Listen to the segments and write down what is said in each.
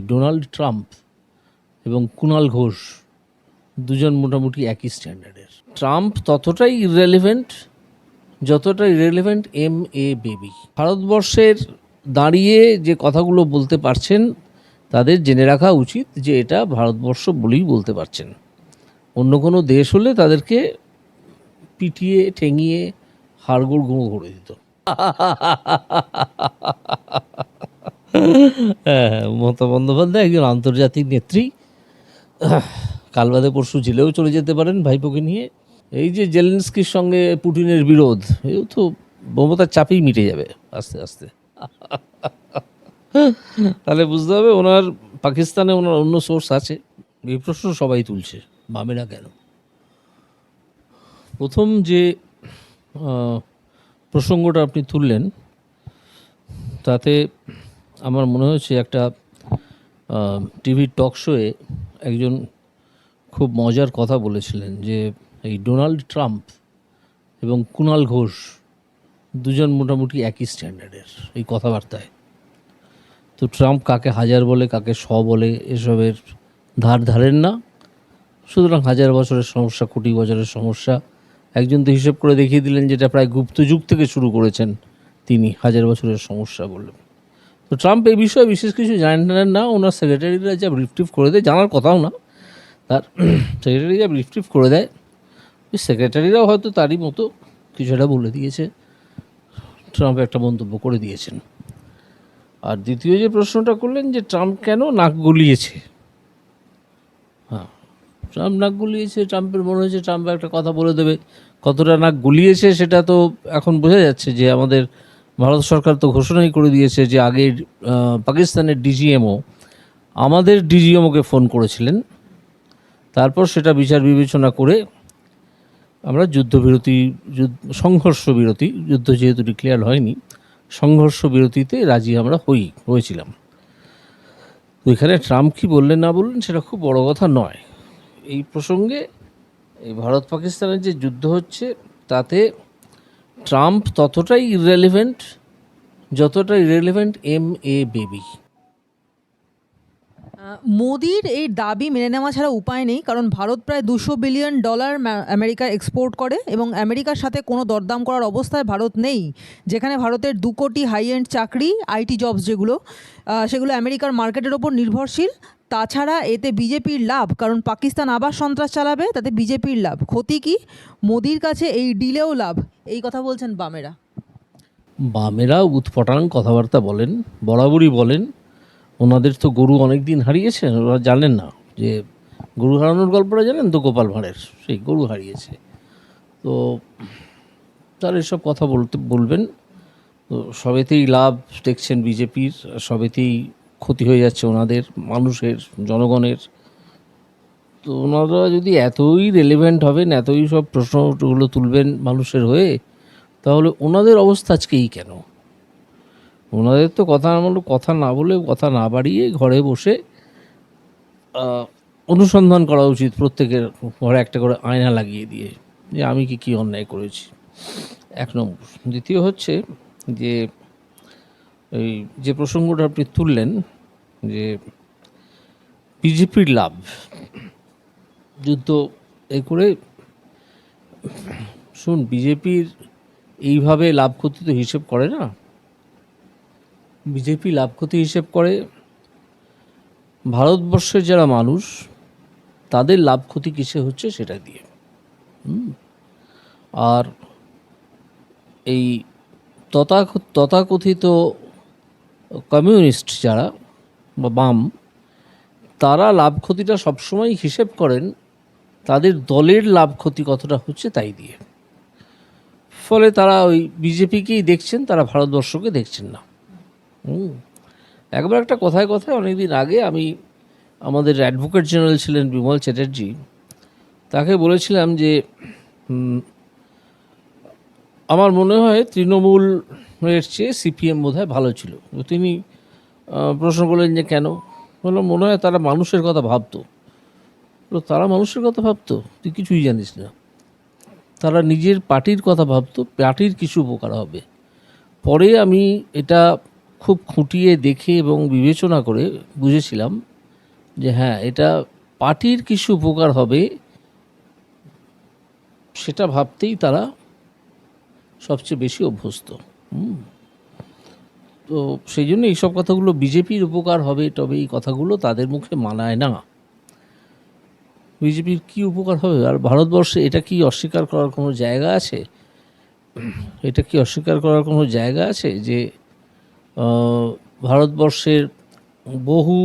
Donald Trump এবং কুণাল ঘোষ দুজন মোটামুটি একই স্ট্যান্ডার্ডের। ট্রাম্প ততটাই ইররেলিভেন্ট যতটা ইররেলিভেন্ট এম এ বেবি ভারতবর্ষের দাঁড়িয়ে যে কথাগুলো বলতে পারছেন, তাদের জেনে রাখা উচিত যে এটা ভারতবর্ষ বলেই বলতে পারছেন। অন্য কোনো দেশ হলে তাদেরকে পিটিয়ে, ঠেঙিয়ে হাড়গোড় গুঁড়ো করে দিত। মমতা বন্দ্যোপাধ্যায় একজন আন্তর্জাতিক নেত্রী। কাল বাদে পরশু জেলেও চলে যেতে পারেন ভাইপোকে নিয়ে। এই যে জেলেন্সকির সঙ্গে পুটিনের বিরোধ, এও তো মমতার চাপেই মিটে যাবে আস্তে আস্তে। তাহলে বুঝতে হবে ওনার পাকিস্তানে ওনার অন্য সোর্স আছে। এই প্রশ্ন সবাই তুলছে বামেরা কেন? প্রথম যে প্রসঙ্গটা আপনি তুললেন, তাতে আমার মনে হচ্ছে একটা টিভি টক শোয়ে একজন খুব মজার কথা বলেছিলেন যে এই ডোনাল্ড ট্রাম্প এবং কুণাল ঘোষ দুজন মোটামুটি একই স্ট্যান্ডার্ডের এই কথাবার্তায়। তো ট্রাম্প কাকে হাজার বলে, কাকে শ বলে এসবের ধার ধারেন না। সুতরাং হাজার বছরের সমস্যা, কোটি বছরের সমস্যা, একজন তো হিসেব করে দেখিয়ে দিলেন যেটা প্রায় গুপ্ত যুগ থেকে শুরু করেছেন তিনি, হাজার বছরের সমস্যা বললেন। তো ট্রাম্প এই বিষয়ে বিশেষ কিছু জানেন না। ওনার সেক্রেটারিরা যা ব্রিফ টিফ করে দেয়, জানার কথাও না। তার সেক্রেটারি যা ব্রিফ টিফ করে দেয়, ওই সেক্রেটারিরাও হয়তো তারই মতো কিছু একটা বলে দিয়েছে। ট্রাম্প একটা মন্তব্য করে দিয়েছেন। আর দ্বিতীয় যে প্রশ্নটা করলেন যে ট্রাম্প কেন নাক গলিয়েছে? হ্যাঁ ট্রাম্প নাক গলিয়েছে, ট্রাম্পের মনে হয়েছে ট্রাম্প একটা কথা বলে দেবে। কতটা নাক গলিয়েছে সেটা তো এখন বোঝা যাচ্ছে যে আমাদের ভারত সরকার তো ঘোষণাই করে দিয়েছে যে আগের পাকিস্তানের ডিজিএমও আমাদের ডিজিএমওকে ফোন করেছিলেন। তারপর সেটা বিচার বিবেচনা করে আমরা যুদ্ধবিরতি, যুদ্ধ সংঘর্ষ বিরতি যুদ্ধ যেহেতু ডিক্লেয়ার হয়নি সংঘর্ষ বিরতিতে রাজি আমরা হই, হয়েছিলাম। তো এখানে ট্রাম্প কি বললেন না বললেন সেটা খুব বড় কথা নয়। এই প্রসঙ্গে এই ভারত পাকিস্তানের যে যুদ্ধ হচ্ছে, তাতে ট্রাম্প ততটাই ইররেলিভেন্ট যতটা ইররেলিভেন্ট এম এ বেবি মোদির এই দাবি মেনে নেওয়া ছাড়া উপায় নেই, কারণ ভারত প্রায় দুশো বিলিয়ন ডলার আমেরিকা এক্সপোর্ট করে এবং আমেরিকার সাথে কোনো দরদাম করার অবস্থায় ভারত নেই, যেখানে ভারতের দু কোটি হাই এন্ড চাকরি আইটি জবস যেগুলো সেগুলো আমেরিকার মার্কেটের ওপর নির্ভরশীল। তাছাড়া এতে বিজেপির লাভ, কারণ পাকিস্তান আবার সন্ত্রাস চালাবে, তাতে বিজেপির লাভ। ক্ষতি কি? মোদির কাছে এই ডিলেও লাভ। এই কথা বলছেন বামেরা। বামেরা উৎপটান কথাবার্তা বলেন, বরাবরই বলেন। ওনাদের তো গরু অনেক দিন হারিয়েছেন ওরা জানেন না যে গরু হারানোর গল্পটা জানেন তো গোপাল ভাঁড়ের? সেই গরু হারিয়েছে। তো তারা এসব কথা বলতে, বলবেন। তো সবেতেই লাভ দেখছেন বিজেপির, সবেতেই ক্ষতি হয়ে যাচ্ছে ওনাদের, মানুষের, জনগণের। তো ওনারা যদি এতই রেলিভেন্ট হবেন, এতই সব প্রশ্নগুলো তুলবেন মানুষের হয়ে, তাহলে ওনাদের অবস্থা আজকেই কেন? ওনাদের তো কথা আমলো কথা না বলে, কথা না বাড়িয়ে ঘরে বসে অনুসন্ধান করা উচিত প্রত্যেকের ঘরে একটা করে আয়না লাগিয়ে দিয়ে, যে আমি কি কী অন্যায় করেছি। এক নম্বর। দ্বিতীয় হচ্ছে যে এই যে প্রসঙ্গটা আপনি তুললেন যে বিজেপির লাভ, যুদ্ধ এ করে শুন বিজেপির এইভাবে লাভ ক্ষতি তো হিসেব করে না। বিজেপি লাভ ক্ষতি হিসেব করে। ভারতবর্ষের যারা মানুষ, তাদের লাভ ক্ষতি কিসে হচ্ছে সেটা দিয়ে। আর এই তথা তথাকথিত কমিউনিস্ট যারা বা বাম, তারা লাভ ক্ষতিটা সবসময় হিসেব করেন, তাদের দলের লাভ ক্ষতি কতটা হচ্ছে তাই দিয়ে ফলে তারা ওই বিজেপিকেই দেখছেন, তারা ভারতবর্ষকে দেখছেন না। একবার একটা কথায় কথায় অনেকদিন আগে আমি আমাদের অ্যাডভোকেট জেনারেল ছিলেন বিমল চ্যাটার্জি, তাকে বলেছিলাম যে আমার মনে হয় তৃণমূলের চেয়ে সিপিএম বোধ ভালো ছিল। তিনি প্রশ্ন করলেন যে কেন? বললাম মনে হয় তারা মানুষের কথা ভাবতো। তারা মানুষের কথা ভাবতো? তুই কিছুই জানিস না। তারা নিজের পার্টির কথা ভাবতো, পার্টির কিছু উপকার হবে। পরে আমি এটা খুব খুঁটিয়ে দেখে এবং বিবেচনা করে বুঝেছিলাম যে হ্যাঁ এটা পার্টির কিছু উপকার হবে, সেটা ভাবতেই তারা সবচেয়ে বেশি অভ্যস্ত। তো সেই জন্য এইসব কথাগুলো বিজেপির উপকার হবে, তবে এই কথাগুলো তাদের মুখে মানায় না। বিজেপির কি উপকার হবে? আর ভারতবর্ষে এটা কি অস্বীকার করার কোনো জায়গা আছে? এটা কি অস্বীকার করার কোনো জায়গা আছে যে ভারতবর্ষের বহু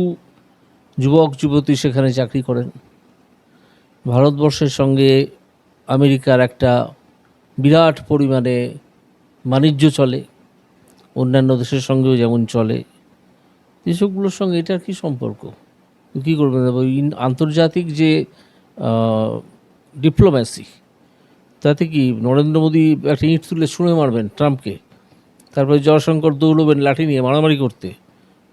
যুবক, যুবতী সেখানে চাকরি করেন? ভারতবর্ষের সঙ্গে আমেরিকার একটা বিরাট পরিমাণে বাণিজ্য চলে, অন্যান্য দেশের সঙ্গেও যেমন চলে, এসবগুলোর সঙ্গে এটার কি সম্পর্ক? কী করবেন? আন্তর্জাতিক যে ডিপ্লোম্যাসি তাতে কি নরেন্দ্র মোদী একটা ইঁট তুলে ছুঁড়ে মারবেন ট্রাম্পকে? তারপরে জয়শঙ্কর দৌড়বেন লাঠি নিয়ে মারামারি করতে।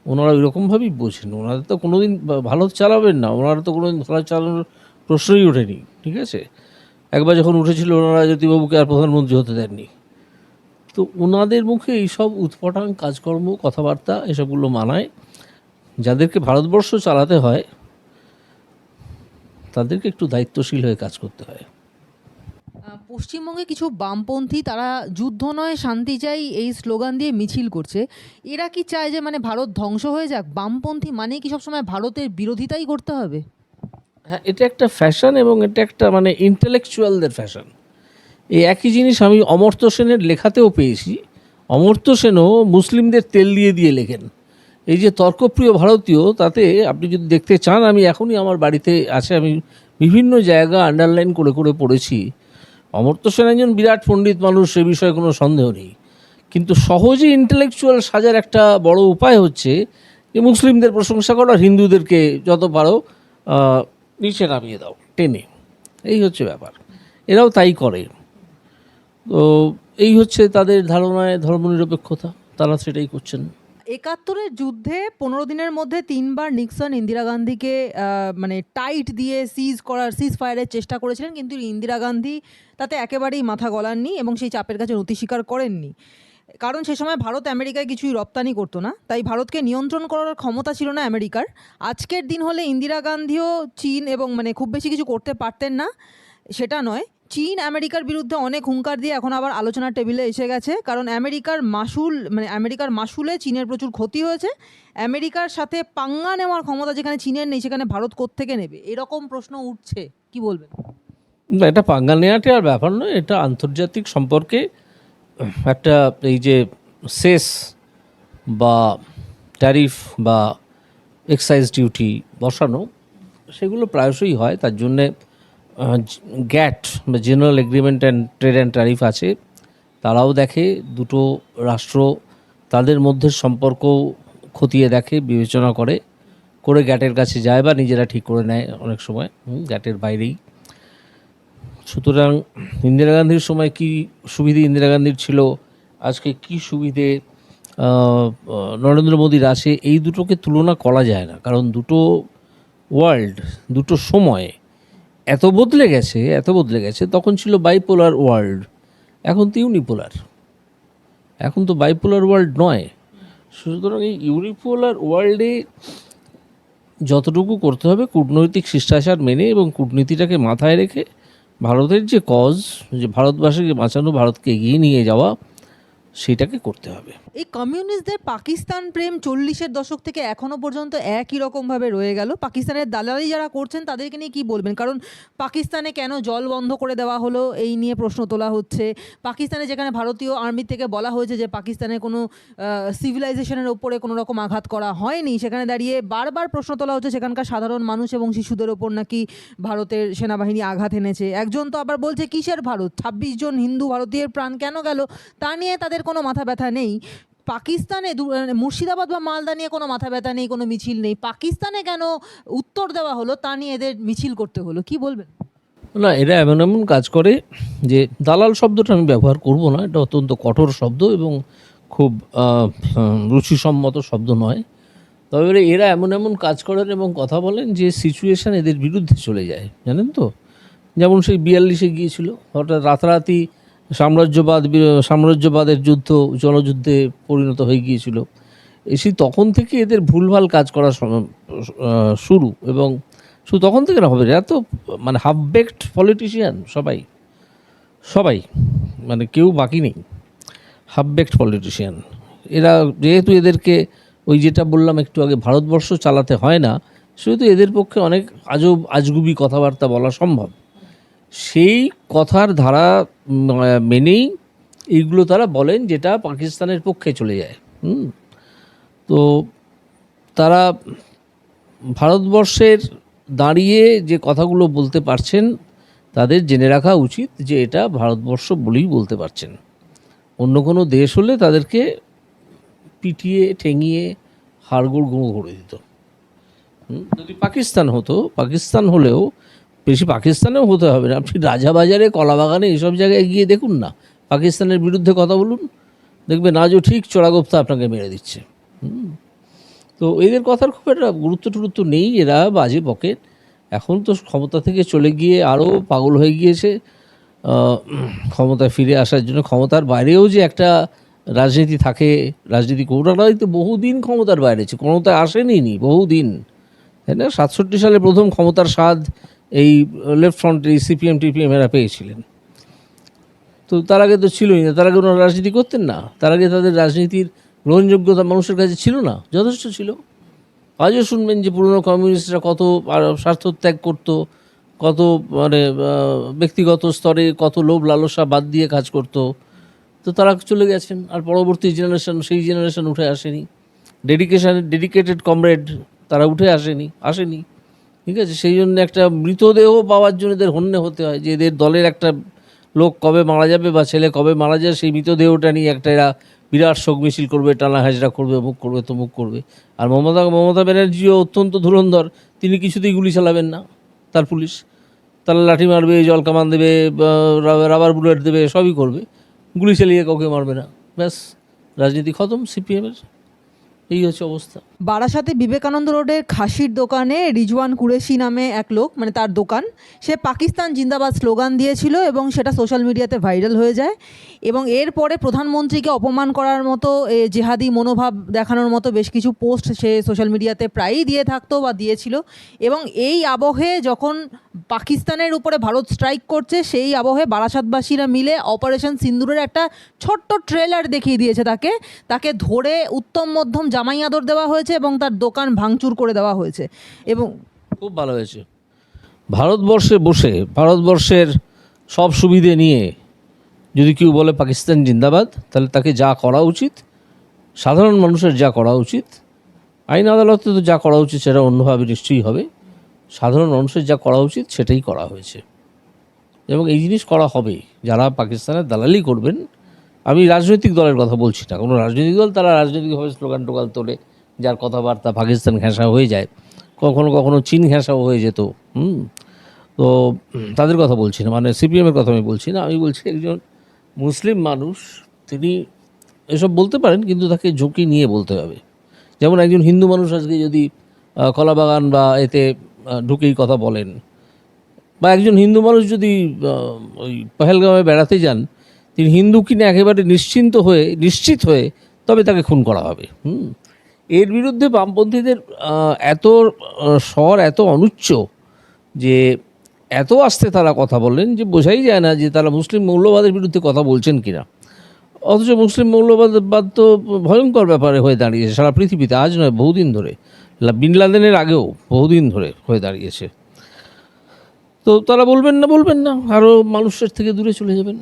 ওনারা ওইরকমভাবেই বোঝেন। ওনারা তো কোনোদিন বা- ভালো চালাবেন না। ওনারা তো কোনোদিন ভালো চালানোর প্রশ্নই ওঠেনি, ঠিক আছে? একবার যখন উঠেছিল, ওনারা জ্যোতিবাবুকে আর প্রধানমন্ত্রী হতে দেননি। তো ওনাদের মুখে এইসব উৎপটাং কাজকর্ম কথাবার্তা এসবগুলো মানায়। যাদেরকে ভারতবর্ষ চালাতে হয় তাদেরকে একটু দায়িত্বশীল হয়ে কাজ করতে হয়। পশ্চিমবঙ্গে কিছু বামপন্থী তারা যুদ্ধ নয় শান্তি চাই এই স্লোগান দিয়ে মিছিল করছে। এরা কি চায় যে মানে ভারত ধ্বংস হয়ে যাক? বামপন্থী মানে কি সবসময় ভারতের বিরোধিতাই করতে হবে? হ্যাঁ এটা একটা ফ্যাশন এবং এটা একটা মানে ইন্টেলেকচুয়ালদের ফ্যাশন এই একই জিনিস আমি অমর্ত্য সেনের লেখাতেও পেয়েছি। অমর্ত্য সেনও মুসলিমদের তেল দিয়ে দিয়ে লেখেন। এই যে তর্কপ্রিয় ভারতীয়, তাতে আপনি যদি দেখতে চান, আমি এখনই আমার বাড়িতে আছে, আমি বিভিন্ন জায়গা আন্ডারলাইন করে করে পড়েছি। অমর্ত্য সেন একজন বিরাট পণ্ডিত মানুষ, সে বিষয়ে কোনো সন্দেহ নেই। কিন্তু সহজে ইন্টেলেকচুয়াল সাজার একটা বড় উপায় হচ্ছে যে মুসলিমদের প্রশংসা করো আর হিন্দুদেরকে যত পারো নিচে নামিয়ে দাও, টেনে। এই হচ্ছে ব্যাপার। এরাও তাই করে। তো এই হচ্ছে তাদের ধারণায় ধর্মনিরপেক্ষতা। তারা সেটাই করছেন। একাত্তরের যুদ্ধে পনেরো দিনের মধ্যে তিনবার নিক্সন ইন্দিরা গান্ধীকে মানে টাইট দিয়ে সিজ করার সিজ ফায়ারের চেষ্টা করেছিলেন, কিন্তু ইন্দিরা গান্ধী তাতে একেবারেই মাথা গলাননি এবং সেই চাপের কাছে নতি স্বীকার করেননি। কারণ সে সময় ভারত আমেরিকায় কিছুই রপ্তানি করতো না, তাই ভারতকে নিয়ন্ত্রণ করার ক্ষমতা ছিল না আমেরিকার। আজকের দিন হলে ইন্দিরা গান্ধীও চীন এবং মানে খুব বেশি কিছু করতে পারতেন না, সেটা নয়। চীন আমেরিকার বিরুদ্ধে অনেক হুঙ্কার দিয়ে এখন আবার আলোচনার টেবিলে এসে গেছে। কারণ আমেরিকার মাসুল মানে আমেরিকার মাসুলে চীনের প্রচুর ক্ষতি হয়েছে। আমেরিকার সাথে পাঙ্গা নেওয়ার ক্ষমতা যেখানে চীনের নেই, সেখানে ভারত কোত্থেকে নেবে? এরকম প্রশ্ন উঠছে। কি বলবেন? এটা পাঙ্গা নেওয়াটে আর ব্যাপার নয়, এটা আন্তর্জাতিক সম্পর্কে একটা এই যে সেস বা ট্যারিফ বা এক্সাইজ ডিউটি বসানো, সেগুলো প্রায়শই হয়। তার জন্যে গ্যাট বা general agreement and trade and tariff আছে, তারাও দেখে, দুটো রাষ্ট্র তাদের মধ্যে সম্পর্ক খতিয়ে দেখে, বিবেচনা করে করে গ্যাটের কাছে যায় বা নিজেরা ঠিক করে নেয় অনেক সময় গ্যাটের বাইরেই। সুতরাং ইন্দিরা গান্ধীর সময় কি সুবিধে ইন্দিরা গান্ধীর ছিল, আজকে কি সুবিধে নরেন্দ্র মোদীর আছে, এই দুটোকে তুলনা করা যায় না, কারণ দুটো ওয়ার্ল্ড, দুটো সময় এত বদলে গেছে, এত বদলে গেছে, তখন ছিল বাইপোলার ওয়ার্ল্ড এখন তো ইউনিপোলার এখন তো বাইপোলার ওয়ার্ল্ড নয়। সুতরাং এই ইউনিপোলার ওয়ার্ল্ডে যতটুকু করতে হবে কূটনৈতিক শিষ্টাচার মেনে এবং কূটনীতিটাকে মাথায় রেখে ভারতের যে কজ যে ভারতবাসীকে বাঁচানো, ভারতকে এগিয়ে নিয়ে যাওয়া, সেটাকে করতে হবে। এই কমিউনিস্টদের পাকিস্তান প্রেম চল্লিশের দশক থেকে এখনও পর্যন্ত একই রকমভাবে রয়ে গেল। পাকিস্তানের দালালি যারা করছেন, তাদেরকে নিয়ে কি বলবেন? কারণ পাকিস্তানে কেন জল বন্ধ করে দেওয়া হলো, এই নিয়ে প্রশ্ন তোলা হচ্ছে। পাকিস্তানে যেখানে ভারতীয় আর্মি থেকে বলা হয়েছে যে পাকিস্তানে কোনো সিভিলাইজেশনের ওপরে কোনো রকম আঘাত করা হয়নি, সেখানে দাঁড়িয়ে বারবার প্রশ্ন তোলা হচ্ছে সেখানকার সাধারণ মানুষ এবং শিশুদের ওপর নাকি ভারতের সেনাবাহিনী আঘাত এনেছে। একজন তো আবার বলছে, কিসের ভারত? ছাব্বিশ জন হিন্দু ভারতীয়ের প্রাণ কেন গেল? তা নিয়ে তাদের কোনো মাথা ব্যথা নেই। পাকিস্তানে মানে মুর্শিদাবাদ বা মালদা নিয়ে কোনো মাথা ব্যথা নেই, কোনো মিছিল নেই, পাকিস্তানে কেন উত্তর দেওয়া হলো তা নিয়ে এদের মিছিল করতে হলো? কি বলবেন? না, এরা এমন এমন কাজ করে যে দালাল শব্দটা আমি ব্যবহার করব না, এটা অত্যন্ত কঠোর শব্দ এবং খুব রুচিসম্মত শব্দ নয়। তবে এরা- এরা এমন এমন কাজ করেন এবং কথা বলেন যে সিচুয়েশান এদের বিরুদ্ধে চলে যায়, জানেন তো? যেমন সেই বিয়াল্লিশে গিয়েছিল, হঠাৎ রাতারাতি সাম্রাজ্যবাদ সাম্রাজ্যবাদের যুদ্ধ, জনযুদ্ধে পরিণত হয়ে গিয়েছিল। এসে তখন থেকে এদের ভুলভাল কাজ করা শুরু এবং শুধু তখন থেকে না, হবে এরা তো মানে হাফ বেকড পলিটিশিয়ান সবাই। সবাই মানে কেউ বাকি নেই। হাফ বেকড পলিটিশিয়ান এরা যেহেতু এদেরকে ওই যেটা বললাম, একটু আগে ভারতবর্ষ চালাতে হয় না, সেহেতু এদের পক্ষে অনেক আজব, আজগুবি কথাবার্তা বলা সম্ভব। সেই কথার ধারা মেনেই এইগুলো তারা বলেন যেটা পাকিস্তানের পক্ষে চলে যায়। হুম? তো তারা ভারতবর্ষের দাঁড়িয়ে যে কথাগুলো বলতে পারছেন, তাদের জেনে রাখা উচিত যে এটা ভারতবর্ষ বলেই বলতে পারছেন। অন্য কোনো দেশ হলে তাদেরকে পিটিয়ে, ঠেঙিয়ে, হাড়গোড় গুঁড়ো করে দিত। যদি পাকিস্তান হতো, পাকিস্তান হলেও বেশি পাকিস্তানেও হতে হবে না। আপনি রাজাবাজারে কলাবাগানে এইসব জায়গায় গিয়ে দেখুন না। পাকিস্তানের বিরুদ্ধে কথা বলুন। দেখবেন আজও ঠিক চড়াগোপ্তা আপনাকে মেরে দিচ্ছে। তো এদের কথার খুব একটা গুরুত্ব টুরুত্ব নেই। এরা বাজে পকেট। এখন তো ক্ষমতা থেকে চলে গিয়ে আরও পাগল হয়ে গিয়েছে। আহ, ক্ষমতায় ফিরে আসার জন্য ক্ষমতার বাইরেও যে একটা রাজনীতি থাকে রাজনীতি ওনারাই তো বহুদিন ক্ষমতার বাইরে ছিল ক্ষমতায় আসেনি নি বহুদিন। তাই না? সাতষট্টি সালে প্রথম ক্ষমতার স্বাদ এই লেফট ফ্রন্ট এই সিপিএম, টিপিএম এরা পেয়েছিলেন। তো তার আগে তো ছিলই না, তার আগে ওনারা রাজনীতি করতেন না। তার আগে তাদের রাজনীতির গ্রহণযোগ্যতা মানুষের কাছে ছিল না, যথেষ্ট ছিল। আজও শুনবেন যে পুরনো কমিউনিস্টরা কত আর স্বার্থ ত্যাগ করতো, কত মানে ব্যক্তিগত স্তরে কত লোভ লালসা বাদ দিয়ে কাজ করতো। তো তারা চলে গেছেন, আর পরবর্তী জেনারেশন সেই জেনারেশন উঠে আসেনি। ডেডিকেশন ডেডিকেটেড কমরেড তারা উঠে আসেনি আসেনি। ঠিক আছে? সেই জন্য একটা মৃতদেহ পাওয়ার জন্য এদের হন্যে হতে হয় যে এদের দলের একটা লোক কবে মারা যাবে বা ছেলে কবে মারা যায় সেই মৃতদেহটা নিয়ে একটা এরা বিরাট শোক মিছিল করবে, টানা হাজরা করবে, অমুক করবে, তমুক করবে। আর মমতা মমতা ব্যানার্জিও অত্যন্ত ধুরন্ধর। তিনি কিছুতেই গুলি চালাবেন না, তার পুলিশ। তারা লাঠি মারবে, জল কামান দেবে রাবার বুলেট দেবে, সবই করবে। গুলি চালিয়ে কাউকে মারবে না। ব্যাস, রাজনীতি খতম, সিপিএমের। এই হচ্ছে অবস্থা। বারাসাতে বিবেকানন্দ রোডের খাসির দোকানে রিজওয়ান কুরেশি নামে এক লোক মানে তার দোকান, সে পাকিস্তান জিন্দাবাদ স্লোগান দিয়েছিল এবং সেটা সোশ্যাল মিডিয়াতে ভাইরাল হয়ে যায় এবং এরপরে প্রধানমন্ত্রীকে অপমান করার মতো জেহাদি মনোভাব দেখানোর মতো বেশ কিছু পোস্ট সে সোশ্যাল মিডিয়াতে প্রায়ই দিয়ে থাকতো বা দিয়েছিল এবং এই আবহে যখন পাকিস্তানের উপরে ভারত স্ট্রাইক করছে, সেই আবহে বারাসাতবাসীরা মিলে অপারেশন সিন্দুরের একটা ছোট্ট ট্রেলার দেখিয়ে দিয়েছে তাকে। তাকে ধরে উত্তম মধ্যম জামাই আদর দেওয়া হয়েছে এবং তার দোকান ভাঙচুর করে দেওয়া হয়েছে। এবং খুব ভালো হয়েছে। ভারতবর্ষে বসে, ভারতবর্ষের সব সুবিধে নিয়ে যদি কেউ বলে পাকিস্তান জিন্দাবাদ, তাহলে তাকে যা করা উচিত, সাধারণ মানুষের যা করা উচিত, আইন আদালতে তো যা করা উচিত সেটা অন্যভাবে নিশ্চয়ই হবে, সাধারণ মানুষের যা করা উচিত সেটাই করা হয়েছে। এবং এই জিনিস করা হবে, যারা পাকিস্তানের দালালি করবেন আমি রাজনৈতিক দলের কথা বলছি না। কোনো রাজনৈতিক দল তারা রাজনৈতিকভাবে স্লোগান টোগান তোলে, যার কথাবার্তা পাকিস্তান ঘেঁষা হয়ে যায়। কখনো কখনো চীন ঘেঁষাও হয়ে যেত, হুম? তো তাদের কথা বলছি না। মানে সিপিএমের কথা আমি বলছি না। আমি বলছি একজন মুসলিম মানুষ, তিনি এসব বলতে পারেন, কিন্তু তাকে ঝুঁকি নিয়ে বলতে হবে। যেমন একজন হিন্দু মানুষ আজকে যদি কলাবাগান বা এতে ঢুকেই কথা বলেন, বা একজন হিন্দু মানুষ যদি ওই পহেলগাঁওয়ে বেড়াতে যান তিনি হিন্দু কিনে একেবারে নিশ্চিন্ত হয়ে, নিশ্চিত হয়ে তবে তাকে খুন করা হবে। হুম। এর বিরুদ্ধে বামপন্থীদের এত স্বর এত অনুচ্চ যে এত আস্তে তারা কথা বললেন যে বোঝাই যায় না যে তারা মুসলিম মৌলবাদের বিরুদ্ধে কথা বলছেন কিনা। অথচ মুসলিম মৌলবাদ বাদ তো ভয়ঙ্কর ব্যাপারে হয়ে দাঁড়িয়েছে। সারা পৃথিবীতে আজ নয়, বহুদিন ধরে। বিন লাদেনের আগেও বহুদিন ধরে হয়ে দাঁড়িয়েছে। তো তারা বলবেন না বলবেন না। আরও মানুষের থেকে দূরে চলে যাবেন।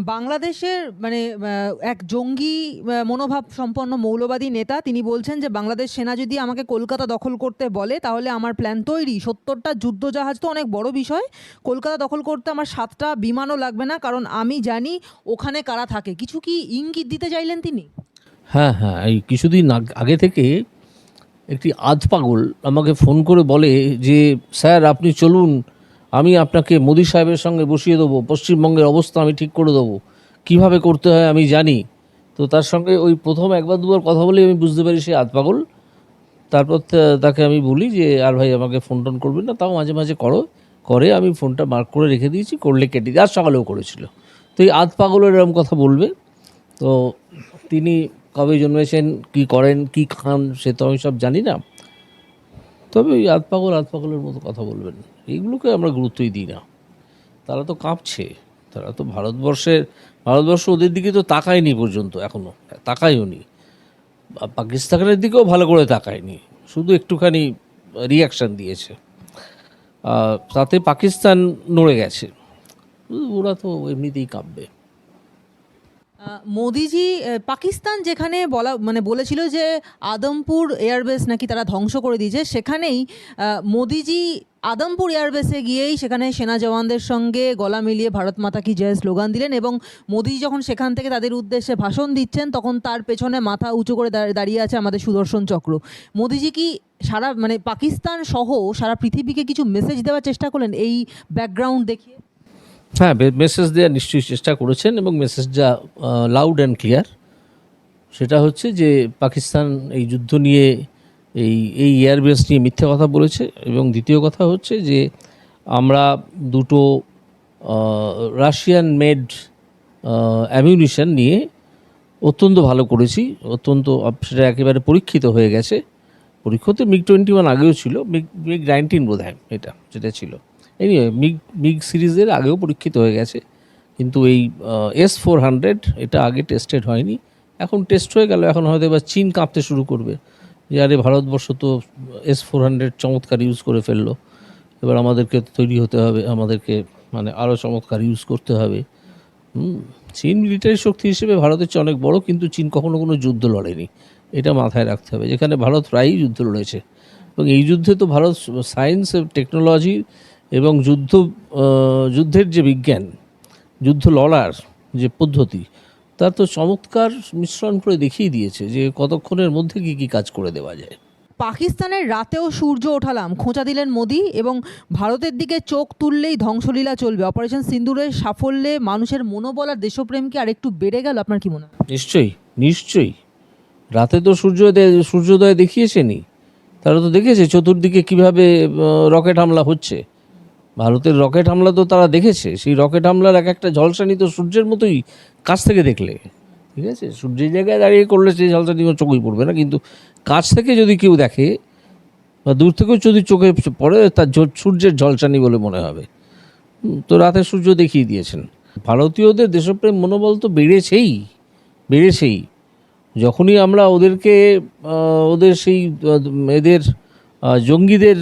বাংলাদেশের মানে এক জঙ্গি মনোভাব সম্পন্ন মৌলবাদী নেতা, তিনি বলছেন যে, বাংলাদেশ সেনা যদি আমাকে কলকাতা দখল করতে বলে, তাহলে আমার প্ল্যান তৈরি। সত্তরটা যুদ্ধজাহাজ তো অনেক বড় বিষয়। কলকাতা দখল করতে আমার সাতটা বিমানও লাগবে না, কারণ আমি জানি ওখানে কারা থাকে। কিছু কি ইঙ্গিত দিতে চাইলেন তিনি? হ্যাঁ হ্যাঁ এই কিছুদিন আগ- আগে থেকে একটি আধ পাগল আমাকে ফোন করে বলে যে, স্যার, আপনি চলুন আমি আপনাকে মোদি সাহেবের সঙ্গে বসিয়ে দেবো, পশ্চিমবঙ্গের অবস্থা আমি ঠিক করে দেবো। কীভাবে করতে হয় আমি জানি। তো তার সঙ্গে ওই প্রথম একবার দুবার কথা বলে আমি বুঝতে পারি সে আধ পাগল। তারপর তাকে আমি বলি যে, আর ভাই আমাকে ফোন টোন করবেন না, তাও মাঝে মাঝে করো। করে আমি ফোনটা মার্ক করে রেখে দিয়েছি, করলে কেটে দিই আর সকালেও করেছিল। তো এই আধ পাগলের এরকম কথা বলবে। তো তিনি কবে জন্মেছেন, কি করেন, কি খান, সে তো আমি সব জানি না। তবে ওই আধ পাগল, আধ পাগলের মতো কথা বলবেন। এইগুলোকে আমরা গুরুত্বই দিই না। তারা তো কাঁপছে। তারা তো ভারতবর্ষের, ভারতবর্ষ ওদের দিকে তো তাকায়নি পর্যন্ত এখনও তাকায়ও নি পাকিস্তানের দিকেও ভালো করে তাকায়নি। শুধু একটুখানি রিয়াকশান দিয়েছে। তাতে পাকিস্তান নড়ে গেছে। ওরা তো এমনিতেই কাঁপবে। মোদিজি পাকিস্তান যেখানে বলা মানে বলেছিল যে আদমপুর এয়ারবেস নাকি তারা ধ্বংস করে দিয়েছে, সেখানেই মোদিজি আদমপুর এয়ারবেসে গিয়েই সেখানে সেনা জওয়ানদের সঙ্গে গলা মিলিয়ে ভারত মাতা কি জয় স্লোগান দিলেন এবং মোদিজি যখন সেখান থেকে তাদের উদ্দেশ্যে ভাষণ দিচ্ছেন, তখন তার পেছনে মাথা উঁচু করে দাঁড়- দাঁড়িয়ে আছে আমাদের সুদর্শন চক্র। মোদিজি কি সারা মানে পাকিস্তান সহ সারা পৃথিবীকে কিছু মেসেজ দেওয়ার চেষ্টা করলেন এই ব্যাকগ্রাউন্ড দেখিয়ে? হ্যাঁ মেসেজ দেওয়ার নিশ্চয়ই চেষ্টা করেছেন এবং মেসেজ যা লাউড অ্যান্ড ক্লিয়ার সেটা হচ্ছে যে, পাকিস্তান এই যুদ্ধ নিয়ে, এই এই এয়ারবেস নিয়ে মিথ্যে কথা বলেছে এবং দ্বিতীয় কথা হচ্ছে যে, আমরা দুটো রাশিয়ান মেড অ্যামিউনিশন নিয়ে অত্যন্ত ভালো করেছি, অত্যন্ত সেটা একেবারে পরীক্ষিত হয়ে গেছে। পরীক্ষিত মিগ টোয়েন্টি ওয়ান আগেও ছিল মিগ মিগ নাইনটিন বোধ হয় এটা, যেটা ছিল। এনিওয়ে মিগ মিগ সিরিজের আগেও পরীক্ষিত হয়ে গেছে। কিন্তু এই এস ফোর হান্ড্রেড এটা আগে টেস্টেড হয়নি। এখন টেস্ট হয়ে গেল, এখন হয়তো এবার চীন কাঁপতে শুরু করবে। যে আরে ভারতবর্ষ তো এস ফোর হান্ড্রেড চমৎকার ইউজ করে ফেলল। এবার আমাদেরকে তৈরি হতে হবে, আমাদেরকে মানে আরও চমৎকার ইউজ করতে হবে। চীন মিলিটারি শক্তি হিসেবে ভারতের চেয়ে অনেক বড়, কিন্তু চীন কখনো কোনো যুদ্ধ লড়েনি। এটা মাথায় রাখতে হবে। যেখানে ভারত প্রায়ই যুদ্ধ লড়েছে। এবং এই যুদ্ধে তো ভারত সায়েন্স টেকনোলজি এবং যুদ্ধ যুদ্ধের যে বিজ্ঞান যুদ্ধ লড়ার যে পদ্ধতি তার তো চমৎকার মিশ্রণ করে দেখিয়ে দিয়েছে যে কতক্ষণের মধ্যে কী কী কাজ করে দেওয়া যায়। পাকিস্তানের রাতেও সূর্য ওঠালাম খোঁচা দিলেন মোদি এবং ভারতের দিকে চোখ তুললেই ধ্বংসলীলা চলবে। অপারেশন সিন্দুরের সাফল্যে মানুষের মনোবল আর দেশপ্রেম কি আরেকটু বেড়ে গেল আপনার কি মনে হয়? নিশ্চয়ই নিশ্চয়ই। রাতে তো সূর্যোদয় সূর্যোদয় দেখিয়েছেনি তারা তো দেখেছে চতুর্দিকে কীভাবে রকেট হামলা হচ্ছে। ভারতের রকেট হামলা তো তারা দেখেছে। সেই রকেট হামলার এক একটা ঝলসানি তো সূর্যের মতোই কাছ থেকে দেখলে। ঠিক আছে? সূর্যের জায়গায় দাঁড়িয়ে করলে সেই ঝলসানি চোখেই পড়বে না। কিন্তু কাছ থেকে যদি কেউ দেখে, বা দূর থেকেও যদি চোখে পড়ে, তার সূর্যের ঝলসানি বলে মনে হবে। তো রাতে সূর্য দেখিয়ে দিয়েছেন। ভারতীয়দের দেশপ্রেম মনোবল তো বেড়েছেই বেড়েছেই। যখনই আমরা ওদেরকে ওদের সেই এদের জঙ্গিদের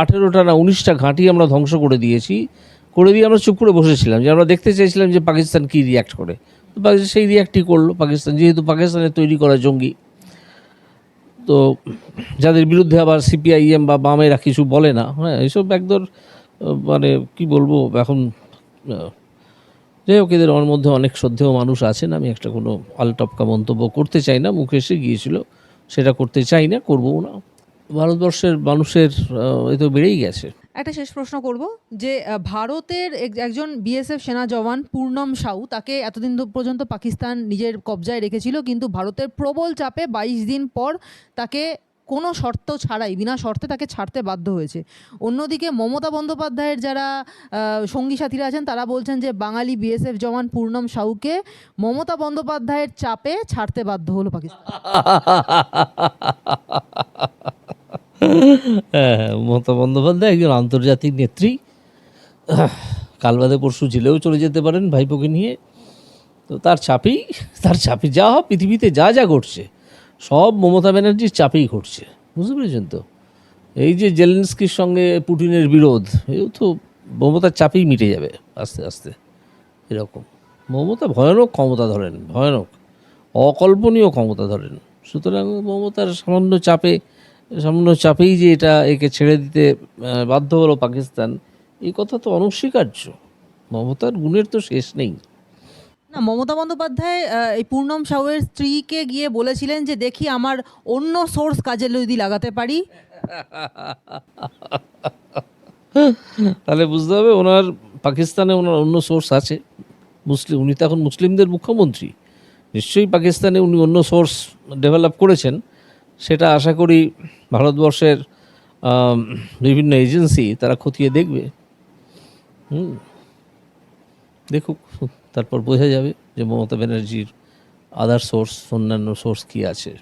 আঠেরোটা না উনিশটা ঘাঁটি আমরা ধ্বংস করে দিয়েছি। করে দিয়ে আমরা চুপ করে বসেছিলাম, যে আমরা দেখতে চাইছিলাম যে পাকিস্তান কী রিয়াক্ট করে। তো পাকিস্তান সেই রিয়াক্টই করল, পাকিস্তান যেহেতু পাকিস্তানের তৈরি করা জঙ্গি। তো যাদের বিরুদ্ধে আবার সিপিআইএম বা বামেরা কিছু বলে না হ্যাঁ এইসব একদর মানে কি বলব, এখন যাই হোক, এদের আমার মধ্যে অনেক শ্রদ্ধেয় মানুষ আছেন, আমি একটা কোনো আলটপকা মন্তব্য করতে চাই না, মুখে এসে গিয়েছিল, সেটা করতে চাই না, করবও না। ভারতবর্ষের মানুষের এ তো বেড়েই গেছে। একটা শেষ প্রশ্ন করব যে ভারতের এক- একজন বিএসএফ সেনা জওয়ান পূর্ণম সাউ তাকে এতদিন পর্যন্ত পাকিস্তান নিজের কবজায় রেখেছিল কিন্তু ভারতের প্রবল চাপে বাইশ দিন পর তাকে কোনো শর্ত ছাড়াই বিনা শর্তে তাকে ছাড়তে বাধ্য হয়েছে। অন্যদিকে মমতা বন্দ্যোপাধ্যায়ের যারা সঙ্গী সাথীরা আছেন তারা বলছেন যে বাঙালি বিএসএফ জওয়ান পূর্ণম সাউকে মমতা বন্দ্যোপাধ্যায়ের চাপে ছাড়তে বাধ্য হলো পাকিস্তান। মমতা বন্দ্যোপাধ্যায় একজন আন্তর্জাতিক নেত্রী। কাল বাদে পরশু জেলেও চলে যেতে পারেন ভাইপোকে নিয়ে। তো তার চাপেই, তার চাপে যা হয় পৃথিবীতে যা যা ঘটছে, সব মমতা ব্যানার্জির চাপেই ঘটছে। বুঝতে পেরেছেন তো? এই যে জেলেন্সকির সঙ্গে পুটিনের বিরোধ, এও তো মমতার চাপেই মিটে যাবে আস্তে আস্তে। এরকম। মমতা ভয়ানক ক্ষমতা ধরেন, ভয়ানক। অকল্পনীয় ক্ষমতা ধরেন। সুতরাং মমতার সামান্য চাপে সামান্য চাপেই যে এটা একে ছেড়ে দিতে বাধ্য হলো পাকিস্তান এই কথা তো অনস্বীকার্য। মমতার গুণের তো শেষ নেই। না মমতা বন্দ্যোপাধ্যায় এই পূর্ণম সাউয়ের স্ত্রীকে গিয়ে বলেছিলেন যে দেখি আমার অন্য সোর্স কাজে যদি লাগাতে পারি। তাহলে বুঝতে হবে ওনার পাকিস্তানে ওনার অন্য সোর্স আছে। মুসলিম উনি তো এখন মুসলিমদের মুখ্যমন্ত্রী। নিশ্চয়ই পাকিস্তানে উনি অন্য সোর্স ডেভেলপ করেছেন। সেটা আশা করি ভারতবর্ষের বিভিন্ন এজেন্সি তারা খতিয়ে দেখবে। হুম। দেখুক, তারপর বোঝা যাবে যে মমতা ব্যানার্জির আদার সোর্স অন্যান্য সোর্স কী আছে।